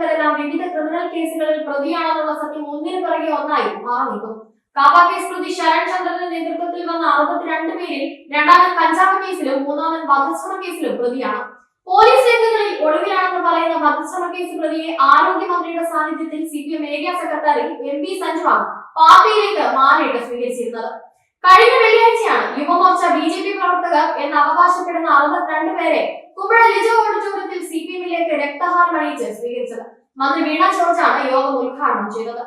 തുടങ്ങിയവരെല്ലാം വിവിധ ക്രിമിനൽ കേസുകളിൽ പ്രതിയാണെന്നുള്ള സത്യം ഒന്നിനു പിറകെ ഒന്നായി മാറിയിരുന്നു കാപ്പ കേസ് പ്രതി ശരൺ ചന്ദ്രന്റെ നേതൃത്വത്തിൽ വന്ന അറുപത്തിരണ്ട് പേരിൽ രണ്ടാമൻ കഞ്ചാവ് കേസിലും മൂന്നാമൻ വധശ്രമ കേസിലും പ്രതിയാണ്. പോലീസ് രംഗങ്ങളിൽ ഒടുവിലാണെന്ന് പറയുന്ന വധശ്രമ കേസ് പ്രതിയെ ആരോഗ്യമന്ത്രിയുടെ സാന്നിധ്യത്തിൽ C P M area secretary M P സഞ്ജുവാണ് പാർട്ടിയിലേക്ക് മാറിയിട്ട് സ്വീകരിച്ചിരുന്നത്. കഴിഞ്ഞ വെള്ളിയാഴ്ചയാണ് യുവമോർച്ച ബി ജെ പി പ്രവർത്തകർ എന്ന് അവകാശപ്പെടുന്ന അറുപത്തിരണ്ട് പേരെ കുമ്പഴ ലിജോ ഓഡിറ്റോറിയത്തിൽ സി പി എമ്മിലേക്ക് രക്തഹാരം അണിയിച്ച് സ്വീകരിച്ചത് മന്ത്രി വീണ ജോർജാണ് യോഗം ഉദ്ഘാടനം ചെയ്തത്.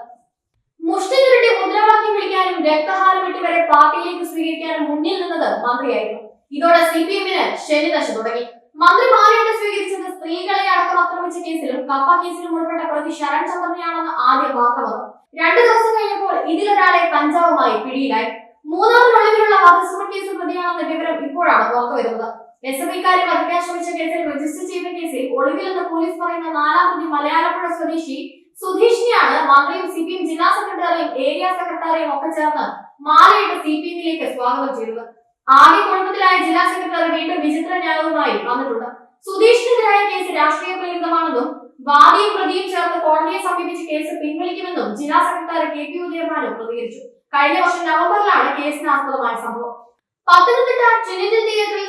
മുഷ്ടി മുദ്രാവാക്യം വിളിക്കാനും രക്തഹാരം വരെ പാർട്ടിയിലേക്ക് സ്വീകരിക്കാനും മുന്നിൽ നിന്നത് മന്ത്രിയായിരുന്നു. ഇതോടെ സി പി എമ്മിന് ശനിദശ തുടങ്ങി. മന്ത്രി മാറിയിട്ട് സ്വീകരിച്ചത് സ്ത്രീകളെ അടക്കം ആക്രമിച്ച കേസിലും കപ്പ കേസിലും ഉൾപ്പെട്ട പ്രതി ശരൺ ചന്ദ്രനെയാണെന്ന് ആദ്യ വാർത്ത വന്നു. രണ്ടു ദിവസം കഴിഞ്ഞപ്പോൾ ഇതിലൊരാളെ കഞ്ചാവുമായി പിടിയിലായി. മൂന്നാമത് ഒളിവിലുള്ള വധശ്രമ കേസ് പ്രതിയാണെന്ന വിവരം ഇപ്പോഴാണ് പുറത്തു വരുന്നത് എസ് എഫ് ഐക്കാരെ വധിക്കാൻ ശ്രമിച്ച കേസിൽ രജിസ്റ്റർ ചെയ്ത കേസിൽ ഒളിവിലെന്ന് പോലീസ് പറയുന്ന നാലാം പ്രതി മലയാളപ്പുഴ സ്വദേശി സുധീഷിനെയാണ് മന്ത്രിയും സി പി എം ജില്ലാ സെക്രട്ടറിയും ഏരിയ സെക്രട്ടറിയും ഒക്കെ ചേർന്ന് മാലയിട്ട് സി പി എമ്മിലേക്ക് സ്വാഗതം ചെയ്തത് ആദ്യ കുടുംബത്തിലായ ജില്ലാ സെക്രട്ടറി വീണ്ടും വിചിത്ര ന്യായവുമായി വന്നിട്ടുണ്ട്. സുധീഷിനെതിരായ കേസ് രാഷ്ട്രീയ പ്രേരിതമാണെന്നും വാദിയും പ്രതിയും ചേർന്ന് കോടതിയെ സമീപിച്ച് കേസ് പിൻവലിക്കുമെന്നും ജില്ലാ സെക്രട്ടറി കെ പി ഉദയഭാനു പ്രതികരിച്ചു. കഴിഞ്ഞ വർഷം നവംബറിലാണ് കേസിനാസ്പദമായ സംഭവം. പത്തനംതിട്ട ട്രിനിറ്റി തിയേറ്ററിൽ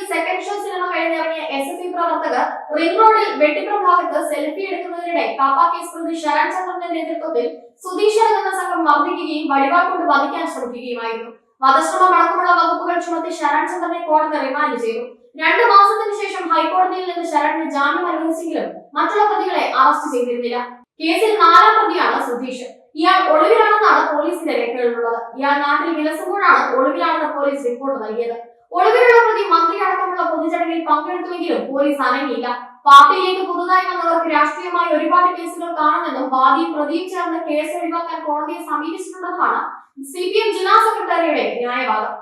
റിംഗ് റോഡിൽ വെട്ടിപ്പുറം ഭാഗത്ത് സെൽഫി എടുക്കുന്നതിനിടെ കാപ്പ കേസ് പ്രതി ശരൺ ചന്ദ്രന്റെ നേതൃത്വത്തിൽ സുധീഷൻ എന്ന സംഘം മർദ്ദിക്കുകയും വടിവാൾ കൊണ്ട് വധിക്കാൻ ശ്രമിക്കുകയുമായിരുന്നു. വധശ്രമം അടക്കമുള്ള വകുപ്പുകൾ ചുമത്തി ശരൺ ചന്ദ്രനെ കോടതി റിമാൻഡ് ചെയ്തു. രണ്ടു മാസത്തിന് ശേഷം ഹൈക്കോടതിയിൽ നിന്ന് ശരണിന് ജാമ്യം അനുവദിച്ചെങ്കിലും മറ്റുള്ള പ്രതികളെ അറസ്റ്റ് ചെയ്തിരുന്നില്ല. കേസിൽ നാലാം പ്രതിയാണ് സുധീഷ്. ഇയാൾ ഒളിവിലാണെന്നാണ് പോലീസിന്റെ രേഖകളിലുള്ളത്. ഇയാൾ നാട്ടിൽ വിലസുമ്പോഴാണ് ഒളിവിലാണെന്ന് പോലീസ് റിപ്പോർട്ട് നൽകിയത്. ഒളിവിലുള്ള പ്രതി മന്ത്രി അടക്കമുള്ള പൊതുചടങ്ങിൽ പങ്കെടുത്തുവെങ്കിലും പോലീസ് അനങ്ങിയില്ല. പാർട്ടിയിലേക്ക് പുതുതായി വന്നവർക്ക് രാഷ്ട്രീയമായി ഒരുപാട് കേസുകൾ കാണുമെന്നും വാദിയും പ്രതിയും ചേർന്ന് കേസ് ഒഴിവാക്കാൻ കോടതിയെ സമീപിച്ചിട്ടുണ്ടെന്നുമാണ് സി പി എം ജില്ലാ സെക്രട്ടറിയുടെ ന്യായവാദം.